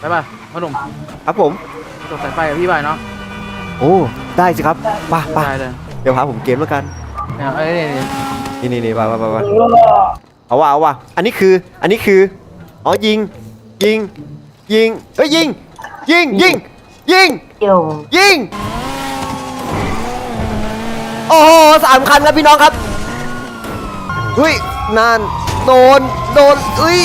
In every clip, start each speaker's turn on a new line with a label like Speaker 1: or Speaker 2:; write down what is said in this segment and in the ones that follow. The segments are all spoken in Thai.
Speaker 1: ไปป่ะพ่อหนุ่ม
Speaker 2: ครับผม
Speaker 1: จบสายไฟกับพี่ไปเนาะ
Speaker 2: โอ้ได้สิครับไป่ะป่ะ
Speaker 1: ได้เลย
Speaker 2: เดี๋ยวพาผมเกมแล้วกัน
Speaker 1: เนี่ยเอ้ยนี่นี่
Speaker 2: นี่นี่นี่ไปไปไปไปเอาว่ะเอาว่ะอันนี้คืออันนี้คืออ๋อยิง ยิง ยิงเฮ้ยยิง ยิงยิงยิง
Speaker 3: เกี่ยว
Speaker 2: ยิง โอ้โหสามคันครับพี่น้องครับเฮ้ยนานโดน โดนเอ้ย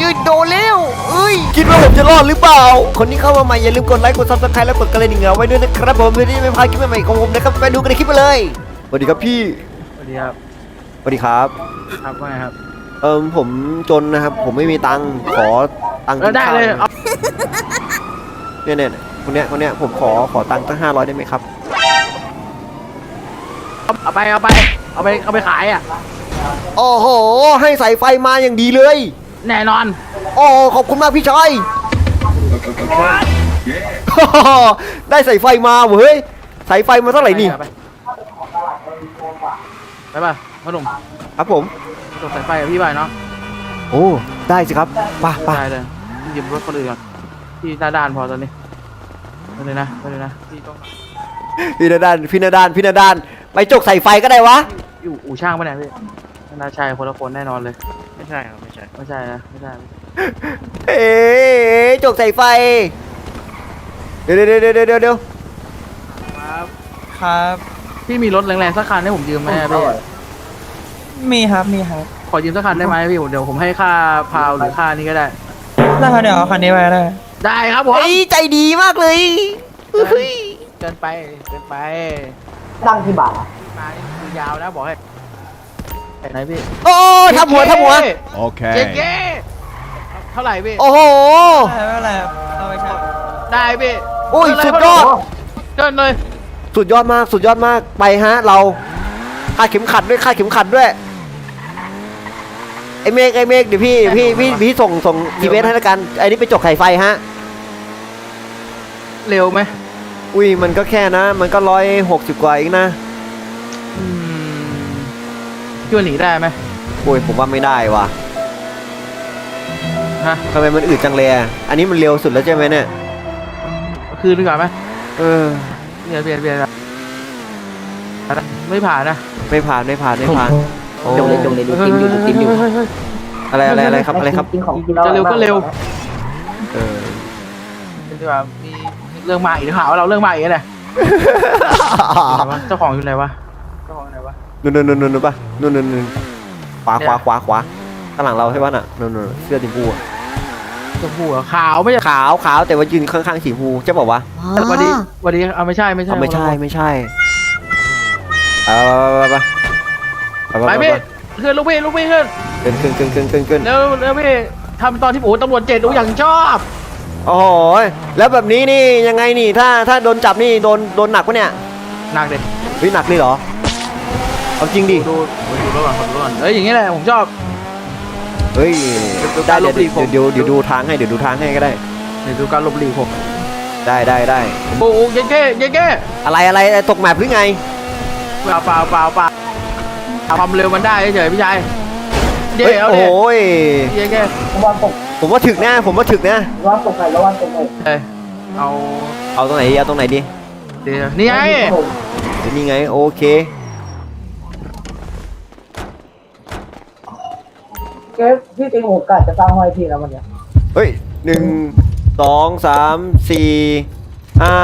Speaker 2: ยืดโดนแล้วเอ้ย คิดว่าผมจะรอดหรือเปล่า คนที่เข้ามาใหม่อย่าลืมกดไลค์กดซับสไครต์และกดกระดิ่งเอาไว้ด้วยนะครับผมเพื่อที่จะไม่พลาดคลิปใหม่ๆของผมนะครับไปดูกันในคลิปไปเลยสวัสดีครับพี่
Speaker 1: สวัสดีครับ
Speaker 2: สวัสดีครับ
Speaker 1: ครับว่าไงครับ
Speaker 2: เอิมผมจนนะครับ ผมไม่มีตังค์ขอตังค์
Speaker 1: เออได้เลยเอา
Speaker 2: เนี่ยเนี่ยคนเนี้ยคนเนี้ยผมขอขอตังค์ตั้งห้าร้อยได้ไหมครับ
Speaker 1: เอาไปเอาไปเอาไปเอาไปขายอะ
Speaker 2: โอ้โห ให้สายไฟมาอย่างดีเลย
Speaker 1: แน่นอน
Speaker 2: โอ้ขอบคุณมากพี่ชายได้สายไฟมาเว้ยสายไฟมาเท่าไหร่นี่
Speaker 1: ไปไปป่ะพ่อหนุ่ม
Speaker 2: ครับผม
Speaker 1: จบสายไฟกับพี่ไปเนาะ
Speaker 2: โอ้ได้สิครับไป่ะป่ะ
Speaker 1: ได้เลยยืมรถคนอื่นก่อนพี่หน้าด้านพอตอนนี้ไปเลยนะไปเลยนะพี่ต้อง
Speaker 2: พี่นาดานพี่นาดานพี่นาดานไปจกสายไฟก็ได้วะ
Speaker 1: อยู่อู่ช่างปะเนี่ยพี่ไม่ น่าใช่คนละคนแน่นอนเลย
Speaker 4: ไม่ใช่ครับไม่ใช่
Speaker 1: ไม่ใช่นะ ไม่ใช่
Speaker 2: เอ๊ะจกสายไฟ เดี๋ยวเดี๋ยวเดี๋ยวเดี๋ยวเดี๋ยว
Speaker 1: ครับ
Speaker 4: ครับ
Speaker 1: พี่มีรถแรงๆสักคันให้ผมยืมไหมอะพี่
Speaker 4: มีครับ มีครับ
Speaker 1: ขอยืมสักคันได้ไหมพี่ผมเดี๋ยวผมให้ค่าพาวหรือค่านี้ก็ได้
Speaker 4: ได้ครับเดี๋ยวเอาคันนี้ไปได้
Speaker 1: ได้ครับผม
Speaker 2: เฮ้ยใจดีมากเลยเฮ้ย
Speaker 1: เกินไปเกินไป
Speaker 3: ตั้งที่บาทอะ
Speaker 1: มานี่คือยาวนะบอกให้ ไหนพี่
Speaker 2: โอ้ทับหัวทับหัว
Speaker 1: เจ๊
Speaker 5: Okay.
Speaker 1: เจ๊เท่าไหร่พี่
Speaker 2: โอ้โห
Speaker 4: ไม่เป็นไรครับเอาไปใช้
Speaker 1: ได้พี่
Speaker 2: โอ้ย
Speaker 1: เกินเล
Speaker 2: สุดยอด
Speaker 1: เกินเลย
Speaker 2: สุดยอดมาก สุดยอดมาก ไปฮะ เราคาดเข็มขัดด้วยคาดเข็มขัดด้วย ไอเมฆไอเมฆเดี๋ยวพี่พี่พี่พี่ส่งส่งทีเวสให้ละกันไอ้นี่ไปจกไข่ไฟฮะ
Speaker 1: เร็วไหม
Speaker 2: อุ้ยมันก็แค่นะ มันก็ร้อยหกสิบกว่าเองนะ
Speaker 1: อืม พี่ว่าหนีได้ไหม
Speaker 2: โอ้ยผมว่าไม่ได้ว่ะ
Speaker 1: ฮะ
Speaker 2: ทำไมมันอืดจังเลยอะอันนี้มันเร็วสุดแล้วใช่ไหมเนี่ย
Speaker 1: คืนดีกว่าไหม
Speaker 2: เออ
Speaker 1: เปลี่ยนเปลี่ยนเปลี่ยนไม่ผ่านนะ
Speaker 2: ไม่ผ่านไม่ผ่านไม่ผ่านโอ้
Speaker 3: จงเลยจงเลยดูติมอยู่ดูติมอยู่
Speaker 1: เฮ้ยเฮ้ย
Speaker 2: อะไรอะไรอะไรครับอะไรครับ
Speaker 3: กินของกิน
Speaker 1: จะเร็วก็เร็ว
Speaker 2: เออ
Speaker 1: เดี๋ยวดีกว่ามีเรื่องมาอีกหาว่าเราเรื่องมาอีกเนี่ยเจ้าของอยู่ไหนวะเจ้าของอยู่ไหนวะ
Speaker 2: นู่นนู่นนู่นนู่นปะนู่นนู่นนู่นขวาขวาขวาขวาข้างหลังเราใช่ปะน่ะนู่นนู่นเสื้อสีชมพูอะ
Speaker 1: ชมพูเหรอขาวไม่ใช่
Speaker 2: ขาวขาวแต่ว่ายืนข้างๆสีชมพูใช่ป่าวะ
Speaker 1: วันนี้วันนี้เอาไม่ใช่ไม่ใช่
Speaker 2: เอาไม่ใช่ไม่ใช่เอาไปไปไป
Speaker 1: ไป
Speaker 2: ไป
Speaker 1: พี่ขึ้นลูกพี่ลูกพี่ขึ้น
Speaker 2: ขึ้นขึ้นขึ้นขึ้นขึ้นขึ้น
Speaker 1: เร็วเร็วพี่ทำตอนที่โอ้ตำรวจเจ็ดดูอย่างชอบ
Speaker 2: โอ้โหแล้วแบบนี้นี่ยังไงนี่ถ้าถ้าโดนจับนี่โดนโดนหนักปะเนี่ย
Speaker 1: หนักเด็ด
Speaker 2: เฮ้ยหนักเลยเหรอ เอาจริงดิ
Speaker 1: ดูดูดูระหว่างคนดูระหว่างเอ้ยอย่างนี้แหละผมชอบ
Speaker 2: เฮ้ย
Speaker 1: เดี๋ยว
Speaker 2: ได้
Speaker 1: ล
Speaker 2: เดี๋ย
Speaker 1: บหลีกผม
Speaker 2: วเดี๋ยวเดี๋ยวดูทางให้เดี๋ยวดูทางให้ก็ได้
Speaker 1: เดี๋ยวดูการหลบหลีกผม
Speaker 2: ได้ได้ได้
Speaker 1: โอ้โหเย้เก้เย้เก้
Speaker 2: อะไรอะไรตกแมปหรือไง
Speaker 1: เปล่าเปล่าเปล่าเปล่าความเร็วมันได้เฉยๆพี่ชายเย้
Speaker 2: เฮ้ย
Speaker 1: เอา
Speaker 2: โอ้
Speaker 1: เดี๋
Speaker 2: โห
Speaker 1: ย
Speaker 2: ย
Speaker 1: เย้เก้
Speaker 3: ระวังตก
Speaker 2: ผมว่าถึกนะผมว่าถึกนะ
Speaker 3: ระวังตกไหนระวังตกไหน
Speaker 1: เอ้ยเอา
Speaker 2: เอาตรงไหนดีเอาตรงไหนดี
Speaker 1: เดี๋ยวนี่ไง
Speaker 2: เดี๋ยวนี่ไงโอเค
Speaker 3: เกฟพี่ติงโอกาสจะสร้างห้อยพี่แล้ววันเนี้ย
Speaker 2: เฮ้ยหนึ่งสองสามสี่ห้า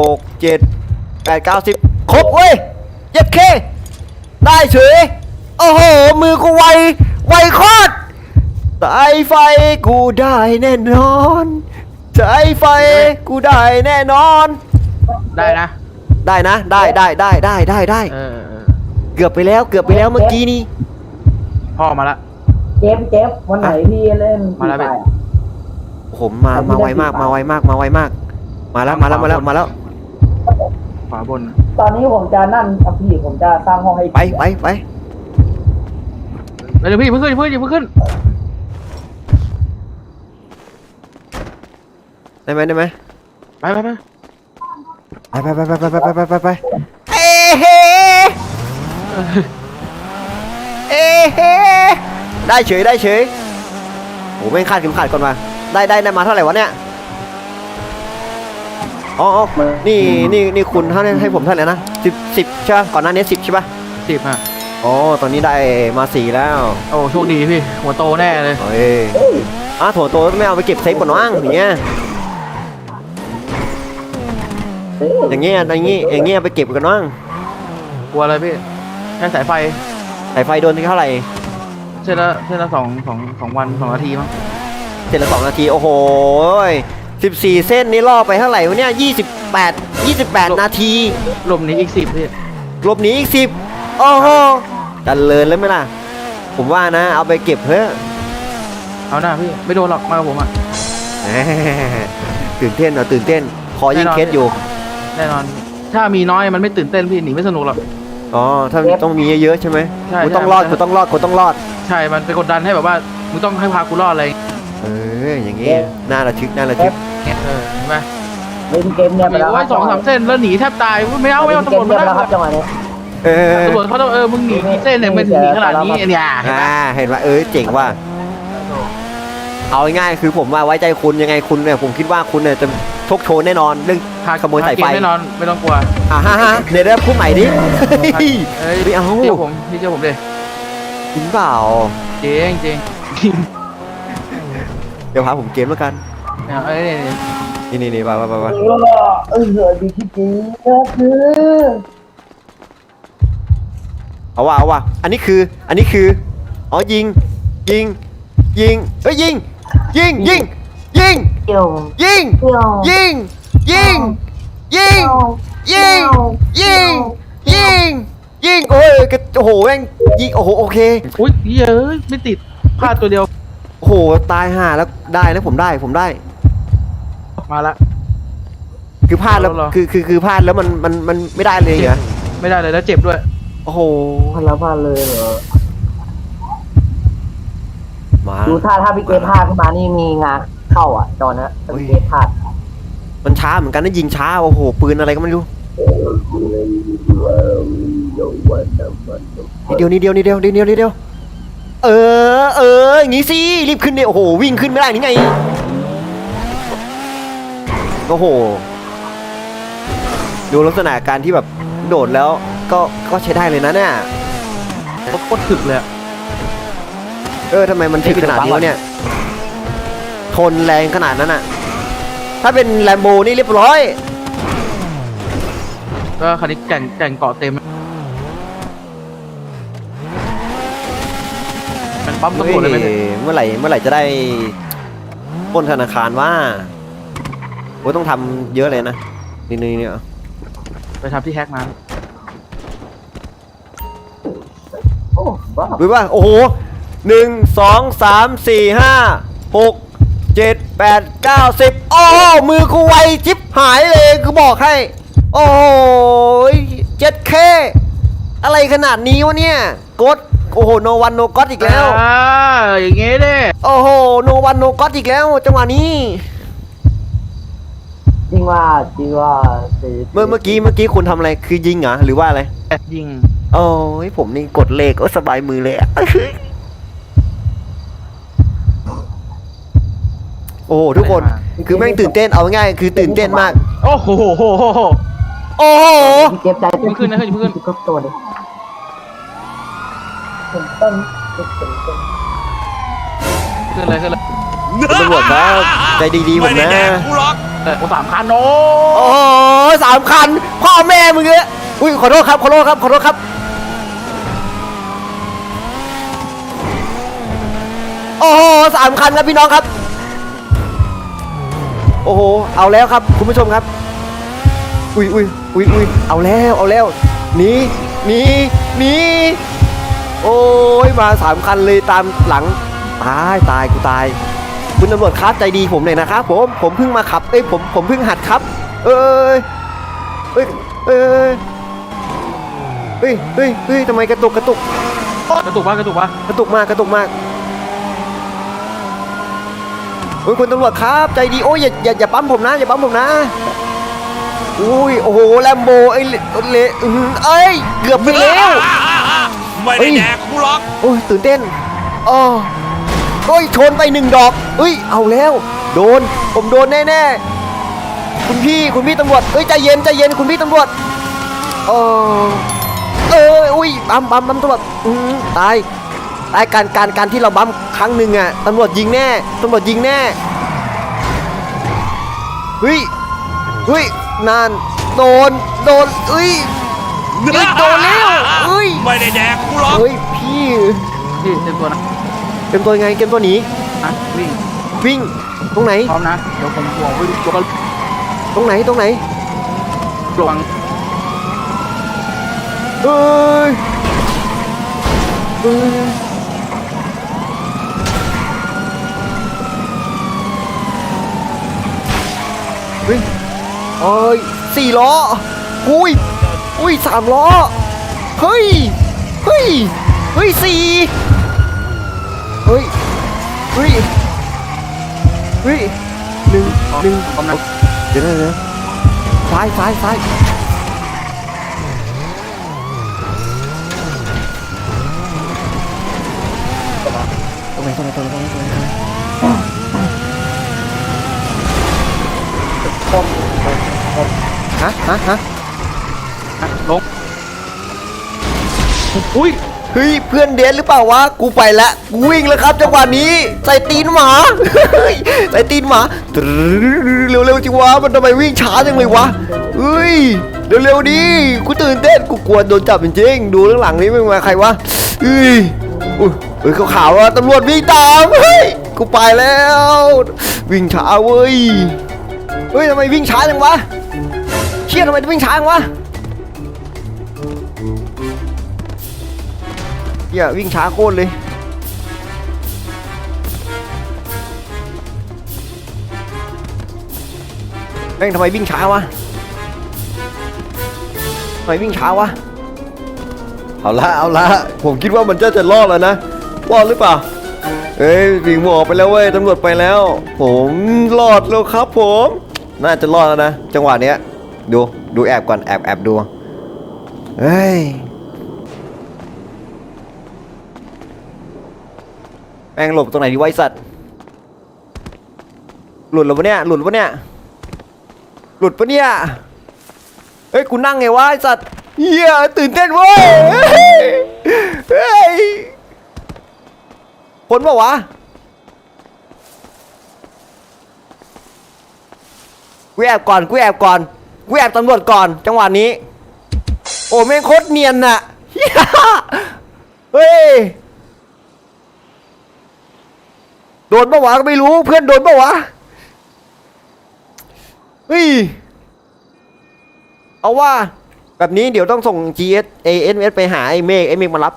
Speaker 2: หกเจ็ดแปดเก้าสิบครบเว้ยเย็ดเค ได้เฉย โอ้โห มือกูไว ไวโคตรสายไฟกูได้แน่นอนสายไฟกูได้แน่นอน
Speaker 1: ได้นะ
Speaker 2: ได้นะ ได้ได้ได้ได้ได้ได้
Speaker 1: เออเออ
Speaker 2: เกือบไปแล้วเกือบไปแล้วเมื่อกี้นี้
Speaker 1: พ่อมาละ
Speaker 3: เจฟเจฟวันไหนพี่เล่น
Speaker 1: มาแล้ว
Speaker 3: ฟ
Speaker 1: พี่
Speaker 3: รีไฟร์อะ
Speaker 2: ผมมามาไวมากมาไวมากมาไวมาก มาแล้วมาแล้วมาแล้วมาแล้ว
Speaker 1: ขวาบน
Speaker 3: ตอนนี้ผมจะนั่นกับพี่ผมจะสร้างห้องให้
Speaker 2: ไปไปไป
Speaker 1: เดี๋ยวพี่เพิ่งขึ้นเพิ่งขึ้นเพิ่งขึ้น
Speaker 2: ได้ไหมได้ไหม
Speaker 1: ไปไปไป
Speaker 2: ไปไปไปไปไปไปไปไปไปเอ้เฮเอ้เฮ ได้เฉยได้เฉยโอ้แม่งคาดเข็มขัดก่อนมา ได้ได้ได้มาเท่าไหร่วะเนี่ยอ๋ออ๋อนี่นี่นี่คุณให้ให้ผมเท่าไหร่นะสิบสิบใช่ปะก่อนหน้านี้สิบใช่ปะ
Speaker 1: สิบอะ
Speaker 2: อ๋อตอนนี้ได้มาสี่แล้ว
Speaker 1: โอ้โชคดีพี่ หัวโตแน่เลย
Speaker 2: เฮ้ยอะโถโตไม่เอาไปเก็บเซฟก่อนว่างอย่างเงี้ย
Speaker 3: เอ้ย
Speaker 2: อย่างเงี้ยอย่างงี้อย่างเงี้ยไปเก็บกันว่าง
Speaker 1: กลัวอะไรพี่แค่สายไฟ
Speaker 2: สายไฟโดนที่เท่าไหร่
Speaker 1: เส้นละเส้นละสองสองสองวันสองนาทีมั้ง
Speaker 2: เสร็จละสองนาที โอ้โหสิบสี่เส้นนี่ล่อไปเท่าไหร่วะเนี่ยยี่สิบแปดยี่สิบแปดนาที
Speaker 1: ลมนี้อีกสิบพี่
Speaker 2: หลบหนีอีกสิบโอ้โหดันเลยแล้วไหมล่ะ ผมว่านะ เอาไปเก็บเพื่อะ
Speaker 1: เอาหน้าพี่ไม่โดนหรอกมากับผมอะ
Speaker 2: แหมตื่นเต้นเหรอตื่นเต้นคอยิง
Speaker 1: แน่นอน
Speaker 2: เคสอยู่
Speaker 1: แน่นอน ถ้ามีน้อยมันไม่ตื่นเต้นพี่หนีไม่สนุกหรอก
Speaker 2: อ๋อ ถ้าต้องมีเยอะๆใช่ไหม
Speaker 1: ใช่
Speaker 2: กูต้อง
Speaker 1: ใช่
Speaker 2: รอด
Speaker 1: ใช่
Speaker 2: กูต้องรอดกูต้องรอด
Speaker 1: ใช่ มันเป็นกดดันให้แบบว่ามึงต้องให้พากูรอดอะไรอย่าง
Speaker 2: เอออย่างงี้น่าระทึกน่าระทึก
Speaker 1: เงี้ยเออเห็นไหม
Speaker 3: เล่นเกมเนี่ยไปแล้ว
Speaker 1: โอ้ยสองสามเส้นแล้วหนีแทบตายไม่เอาไม่เอา
Speaker 3: เล่น
Speaker 1: ตำ
Speaker 3: เก
Speaker 1: รวจ
Speaker 3: ม
Speaker 1: มา
Speaker 3: เนี่ยไป
Speaker 1: ได้
Speaker 3: แล้วครับจังหวะนี้
Speaker 2: เออ
Speaker 1: ตำรวจเขาต้องเออมึงหนีกี่เส้นเนี่ยมันถึงหนีขนาดนี้เนี่ยเห็นไหม
Speaker 2: อ่าเห็นว่าเออเจ๋งว่ะเอาง่ายๆคือผมว่าไว้ใจคุณยังไงคุณเนี่ยผมคิดว่าคุณเนี่ยจะชกโชว์แน่นอนเรื่อง
Speaker 1: พา
Speaker 2: ขโมยสายไฟ
Speaker 1: พเกมแน่นอนไม่ต้องกลัว
Speaker 2: อ่าฮะฮะเดี๋ยวได้พูดใหม่ดิ
Speaker 1: เอ้ย
Speaker 2: ไม่เอา
Speaker 1: เชื่อผมพี่เชื่อผมเลย
Speaker 2: จริงเปล่า
Speaker 1: เจ๊งเจ๊ง
Speaker 2: เดี๋ยวพาผมเกมแล้วกัน
Speaker 1: เนี่ยเอ้ยเนี่ย
Speaker 2: นี่นี่นี่ไปไปไปไป
Speaker 3: เออเออดีที่จริงก็คือ
Speaker 2: เอาว่ะเอาว่ะอันนี้คือ อันนี้คือ อ๋อยิง ยิง ยิงเอ้ยยิง ยิง ยิง ยิง
Speaker 3: เกี่ยว
Speaker 2: ยิง
Speaker 3: เกี่ยว
Speaker 2: ยิง ยิง ยิง ยิง ยิง ยิง ยิงโอ้ยกระโอ้โหแม่งยิงโอ้โหโอเค
Speaker 1: อุ้ยเย้ยไม่ติดพลาดตัวเดียว
Speaker 2: โอ้โหตายห่าแล้วได้แล้วผมได้ผมได้
Speaker 1: มาละ
Speaker 2: คือพลาดแล้ว
Speaker 1: เอาเหรอ
Speaker 2: คือคือคือพลาดแล้วมันมันมันไม่ได้เลยเหรอ
Speaker 1: ไม่ได้เลยแล้วเจ็บด้วย
Speaker 2: โอ้โห
Speaker 3: พันแล้วพันเลยเหรอ
Speaker 2: มา
Speaker 3: ดูถ้าถ้าพี่เกมพลาดขึ้นมานี่มีงาเข้าอะจอนะถ้าพี่เกมพลาด
Speaker 2: มันช้าเหมือนกันนะยิงช้าโอ้โหปืนอะไรก็ไม่รู้นิด เดียวนิดเดียวนิดเดียวนิดเดียวนิดเดียว เออ เอออย่างงี้สิรีบขึ้นเนี่ยโอ้โหวิ่งขึ้นไม่ได้นี่ไงโอ้โห ดูลักษณะการที่แบบโดดแล้วก็ก็ใช้ได้เลยนะเนี่ย
Speaker 1: โคตรถึกเลยอะ
Speaker 2: เออทำไมมันถึงขนาดนี้วะเนี่ยทนแรงขนาดนั้นอะ ถ้าเป็นแลมโบนี่เรียบร้อย
Speaker 1: ก็คันนี้แก่งแก่งเกาะเต็มมันปั๊มตำรวจเลยไหมเนี่ย
Speaker 2: เฮ้ยเมื่อไหร่เมื่อไหร่จะได้ปล้นธนาคารว่าโอ้ยต้องทำเยอะเลยนะนี่นี่นี่เอา
Speaker 1: ไปทำที่แฮกมา
Speaker 3: โอ้บ้า
Speaker 2: ดูว่าโอ้โหหนึ่งสองสามสี่ห้าหกเจ็ดแปดเก้าสิบโอ้โหมือกูไวจิบหายเลยกูบอกให้ โอ้โหเจ็ดเคอะไรขนาดนี้วะเนี่ยกดโอ้โหโนวันโนก็อีกแล้ว
Speaker 1: อ่าอย่างงี้เด้
Speaker 2: โอ้โหโนวันโนก็อีกแล้ว จังหวะนี้
Speaker 3: จริงว่าจริงว่า
Speaker 2: เมื่อเมื่อกี้เมื่อกี้คุณทำอะไรคือยิงเหรอหรือว่าอะไร
Speaker 1: แอบยิง
Speaker 2: โอ้ยผมนี่กดเลขโอ้สบายมือเลยอะ โอ้โหทุกคนคือแม่งตื่นเต้นเอาง่ายๆคือตื่นเต้นมาก
Speaker 1: โอ้โห
Speaker 2: โอ้โห
Speaker 3: พี่เกมใจเต้น
Speaker 1: ขึ้นนะขึ้นขึ้น
Speaker 3: ก็ตัวเลยต้นต้นต้นต้น
Speaker 1: ขึ้นเลยขึ้นเลย
Speaker 2: คุณตำรวจครับใจดีๆผมนะ
Speaker 1: เออโอ้สามคันโอ้
Speaker 2: โอ้โหสามคัน พ่อแม่มึงเนี่ยอุ้ยขอโทษครับขอโทษครับขอโทษครับ โอ้โหสามคันครับพี่น้องครับ โอ้โห เอาแล้วครับคุณผู้ชมครับ อุ้ยอุ้ยอุ้ยอุ้ยเอาแล้วเอาแล้วหนีหนีหนีโอ้ยมาสามคันเลยตามหลังตายตายกูตาย คุณตำรวจครับใจดีผมเลยนะครับผมผมเพิ่งมาขับเอ้ยผมผมเพิ่งหัดครับ เอ้ยเอ้ยเอ้ยเอ้ยเอ้ยเอ้ยทำไมกระตุกกระตุก
Speaker 1: กระตุกปะกระตุกปะ
Speaker 2: กระตุกมากกระตุกมากโอ้ยคุณตำรวจครับใจดีโอ้ยอย่าอย่าอย่าปั๊มผมนะอย่าปั๊มผมนะ อุ้ยโอ้โหแลมโบไอ้ยเละเละอื้อหือเอ้ยเกือบไปแล้ว
Speaker 5: ไม่ได้แดกกูหรอก
Speaker 2: โอ้ยตื่นเต้นอ๋อโอ้ยชนไปหนึ่งดอกเอ้ยเอาแล้ว โดน ผมโดนแน่ๆ คุณพี่คุณพี่ตำรวจเอ้ยใจเย็นใจเย็นคุณพี่ตำรวจเออเอออุ้ยบัมบัมบัมตำรวจอืมตายตายการการการที่เราบัมครั้งหนึ่งอะตำรวจยิงแน่ตำรวจยิงแน่เฮ้ยเฮ้ย นานโดน โดนเอ้ยเฮ้ยโดนแล้วเฮ้ย
Speaker 5: ไม่ได้แดกกูหรอก
Speaker 2: เฮ้ยพี่
Speaker 1: พี่เต็มตัวนะ
Speaker 2: เกมตัวยังไงเกมตัวหนี้
Speaker 1: นะวิ่ง
Speaker 2: วิ่งตรงไหน
Speaker 1: พร้อมนะเดี๋ยวผมห่วงวิ่งตัวก็
Speaker 2: ตรงไหนตรงไหน
Speaker 1: ระวัง
Speaker 2: เอ้ยเอ้ยเฮ้ย เอ้ยสี่ล้ออุ้ยอุ้ยสามล้อเฮ้ยเฮ้ยเฮ้ยสี่เฮ้ยเฮ้ยเฮ้ยหนึ่งหนึ่ง
Speaker 1: พร้อมนะ
Speaker 2: เดี๋ยวนะเดี๋ยวซ้ายซ้ายซ้ายตรงไหนตรงไหนตรงไหนตรงไหนตรงไหน ฮะฮะฮะ
Speaker 1: ลงอุ้ย
Speaker 2: เฮ้ยเพื่อนเดนหรือเปล่าวะกูไปละกูวิ่งแล้วครับจังหวะนี้ใส่ตีนหมาใส่ตีนหมาตรึ๊ดเร็วๆจิวะมันทำไมวิ่งช้าจังเลยวะเฮ้ยเร็วๆดิกูตื่นเต้นกูกลัวโดนจับจริงๆดูข้างหลังนี้ไม่มาใครวะเฮ้ยอุ้ยเฮ้ยขาวๆอะตำรวจวิ่งตามเฮ้ยกูไปแล้ว วิ่งช้าเว้ย ฮ้ยทำไมวิ่งช้าจังวะเชี่ยทำไมวิ่งช้าจังวะเฮียวิ่งช้าโคตรเลยแม่งทำไมวิ่งช้าวะทำไมวิ่งช้าวะเอาละเอาละผมคิดว่ามันจะจะรอดแล้วนะรอดหรือเปล่าเอ้ยวิ่งหมอไปแล้วเว้ยตำรวจไปแล้ว ผมรอดแล้วครับผม น่าจะรอดแล้วนะ จังหวะเนี้ย ดูดูแอบก่อนแอบแอบดูเฮ้ยแม่งหลบตรงไหนดีวะไอสัตว์หลุดแล้วปะเนี่ยหลุดปะเนี่ยหลุดปะเนี่ยเฮ้ยกูนั่งไงวะไอสัตว์เฮียตื่นเต้นเว้ยเฮ้ยผลปะวะ กูแอบก่อนกูแอบก่อนกูแอบตำรวจก่อน จังหวะนี้ โอ้แม่งโคตรเนียนน่ะเฮ้ยโดนปะวะก็ไม่รู้เพื่อนโดนปะวะเฮ้ยเอาว่าแบบนี้เดี๋ยวต้องส่ง GS ANS ไปหาไอ้เมฆไอ้เมฆมารับ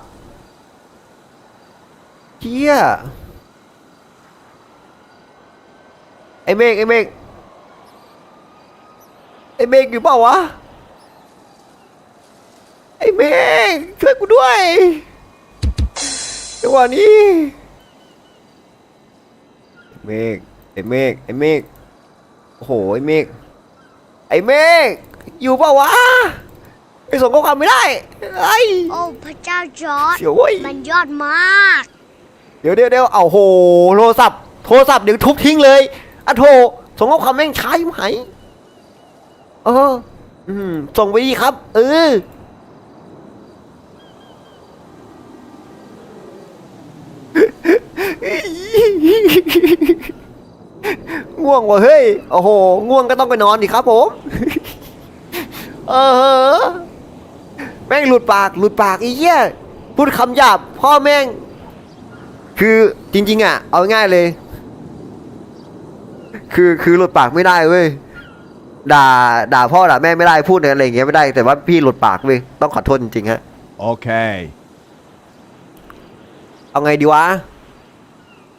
Speaker 2: เชี่ยไอ้เมฆไอ้เมฆ อ้เมฆอยู่เปล่าวะ ไอ้เมฆช่วยกูด้วยจังหวะนี้เมฆไอ้เมฆไอ้เมฆโอ้โหไอ้เมฆไอ้เมฆอยู่เปล่าวะไปส่งข้อความไม่ได้ไอ้
Speaker 6: โอ้พระเจ้าจอร์ด
Speaker 2: เสียวเว้ย
Speaker 6: มันยอดมาก
Speaker 2: เดี๋ยวเดี๋ยวเดี๋ยวเอาโหโทรศัพท์โทรศัพท์เดี๋ยวทุบทิ้งเลยอะโทรส่งข้อความแม่งช้ายิ่งไหาย เออ อืม ส่งไปดีครับ เออ ง่วงวะเฮ้ย โอ้โห ง่วงก็ต้องไปนอนดิครับผม เออ แม่งหลุดปาก หลุดปากไอ้เหี้ย พูดคำหยาบ พ่อแม่ง คือจริง ๆ อะ เอาง่ายเลย คือคือหลุดปากไม่ได้เว้ย ด่าด่าพ่อด่าแม่ไม่ได้พูดอะไรอย่างเงี้ยไม่ได้แต่ว่าพี่หลุดปากเว้ยต้องขอโทษจริงๆฮะ
Speaker 5: Okay.
Speaker 2: เอาไงดีวะ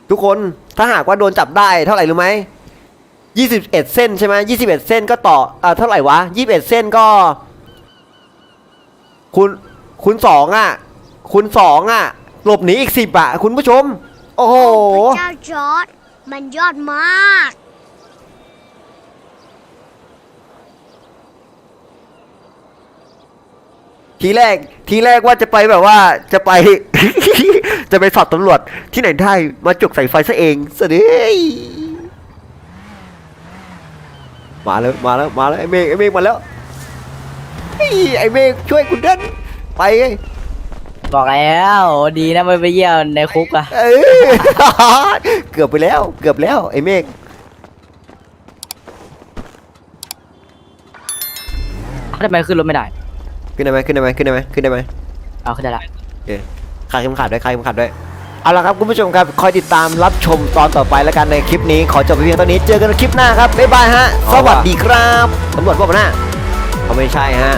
Speaker 2: ทุกคนถ้าหากว่าโดนจับได้เท่าไหร่รู้ไหมยี่สิบเอ็ดเส้นใช่ไหมยี่สิบเอ็ดเส้นก็ต่ออ่าเท่าไหร่วะยี่สิบเอ็ดเส้นก็ คุณคุณสองอะ คุณสองอะ หลบหนีอีกสิบอะ คุณผู้ชม โอ้โห
Speaker 6: โอ้พระเจ้าจอร์ดมันยอดมาก
Speaker 2: ทีแรกทีแรกว่าจะไปแบบว่าจะไป จะไปสอบตำรวจที่ไหนได้มาจุกใส่ไฟซะเองสะเดยมาแล้วมาแล้วมาแล้วไอ้เมฆไอ้เมฆมาแล้วเฮ้ยไอ้เมฆช่วยคุณเดินไปไง
Speaker 7: บอกแล้วดีนะไม่ไปเยี่ยมในคุกอะ
Speaker 2: เอ้ยเกือบไปแล้ว เกือบแล้วไอ้เมฆ
Speaker 7: ทำไมขึ้นรถไม่ได้
Speaker 2: ขึ้นได้ไหมขึ้นได้ไหมขึ้นได้ไหมขึ้นได้ไหม
Speaker 7: เอาขึ้นได้ละ
Speaker 2: คลายเข็มขัดด้วยคลายเข็มขัดด้วยเอาละครับคุณผู้ชมครับคอยติดตามรับชมตอนต่อไปแล้วกันในคลิปนี้ ขอจบไปเพียงเท่านี้เจอกันในคลิปหน้าครับบ๊ายบายฮะสวัสดีครับตำรวจพวกมันหน้าเขาไม่ใช่ฮะ